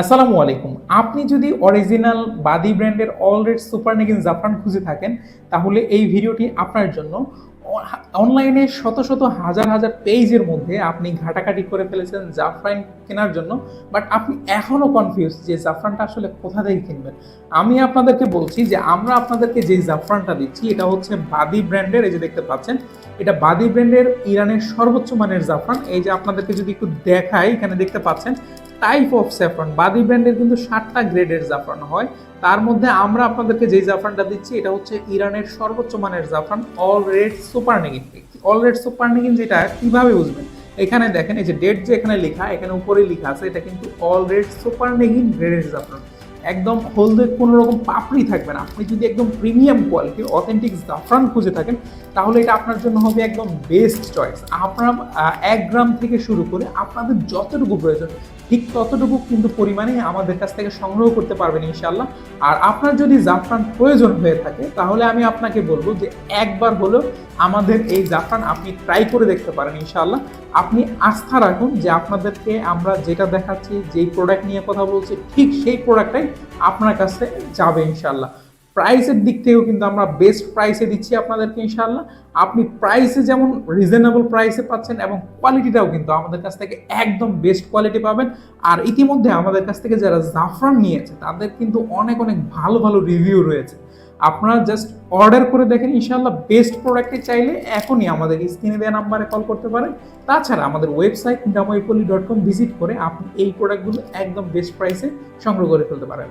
আসসালামু আলাইকুম। আপনি যদি অরিজিনাল বাদি ব্র্যান্ডের অলরেড সুপার নেগিন জাফরান খুঁজে থাকেন, তাহলে এই ভিডিওটি আপনার জন্য অনলাইনে শত শত হাজার হাজার পেজের মধ্যে আপনি ঘাটাঘাটি করে ফেলেছেন জাফরান কেনার জন্য। বাট আপনি এখনও কনফিউজ যে জাফরানটা আসলে কোথা থেকে কিনবেন? আমি আপনাদেরকে বলছি যে আমরা আপনাদেরকে যে জাফরানটা দিচ্ছি, এটা হচ্ছে বাদি ব্র্যান্ডের এই যে দেখতে পাচ্ছেন, এটা বাদি ব্র্যান্ডের ইরানের সর্বোচ্চ মানের জাফরান এই যে আপনাদেরকে যদি একটু দেখাই, এখানে দেখতে পাচ্ছেন টাইপ অফ স্যাফরন বাদি ব্র্যান্ডের কিন্তু ষাটটা গ্রেডের জাফরান হয়। তার মধ্যে আমরা আপনাদেরকে যেই জাফরানটা দিচ্ছি, এটা হচ্ছে ইরানের সর্বোচ্চ মানের জাফরান all red super negin all red super negin যেটা কীভাবে বুঝবেন? এখানে দেখেন, এই যে ডেট যে এখানে লেখা, এখানে উপরে লেখা আছে, এটা কিন্তু অল রেড সুপার নেগিন গ্রেডের জাফরান একদম হলদে কোনো রকম পাপড়ি থাকবে না। আপনি যদি একদম প্রিমিয়াম কোয়ালিটির অথেন্টিক জাফরান খুঁজে থাকেন, তাহলে এটা আপনার জন্য হবে একদম বেস্ট চয়েস আপনার এক গ্রাম থেকে শুরু করে আপনাদের যতটুকু প্রয়োজন, ঠিক ততটুকু কিন্তু পরিমাণে আমাদের কাছ থেকে সংগ্রহ করতে পারবেন ইনশাল্লাহ আর আপনার যদি জাফরান প্রয়োজন হয়ে থাকে, তাহলে আমি আপনাকে বলব যে একবার হলেও আমাদের এই জাফরান আপনি ট্রাই করে দেখতে পারেন ইনশাল্লাহ আপনি আস্থা রাখুন যে আপনাদেরকে আমরা যেটা দেখাচ্ছি, যেই প্রোডাক্ট নিয়ে কথা বলছি, ঠিক সেই প্রোডাক্টটাই আপনার কাছে যাবে ইনশাল্লাহ প্রাইসের দিক থেকেও কিন্তু আমরা বেস্ট প্রাইসে দিচ্ছি আপনাদেরকে ইনশাল্লাহ আপনি প্রাইসে যেমন রিজনেবল প্রাইসে পাচ্ছেন এবং কোয়ালিটিটাও কিন্তু আমাদের কাছ থেকে একদম বেস্ট কোয়ালিটি পাবেন। আর ইতিমধ্যে আমাদের কাছ থেকে যারা জাফরান নিয়েছে, তাদের কিন্তু অনেক অনেক ভালো ভালো রিভিউ রয়েছে। আপনারা জাস্ট অর্ডার করে দেখেন ইনশাল্লাহ বেস্ট প্রোডাক্টে চাইলে এখনই আমাদের স্ক্রিনে দেওয়া নাম্বারে কল করতে পারেন। তাছাড়া আমাদের website Damaipalli dot com visit করে আপনি এই প্রোডাক্টগুলো একদম বেস্ট প্রাইসে সংগ্রহ করে ফেলতে পারেন।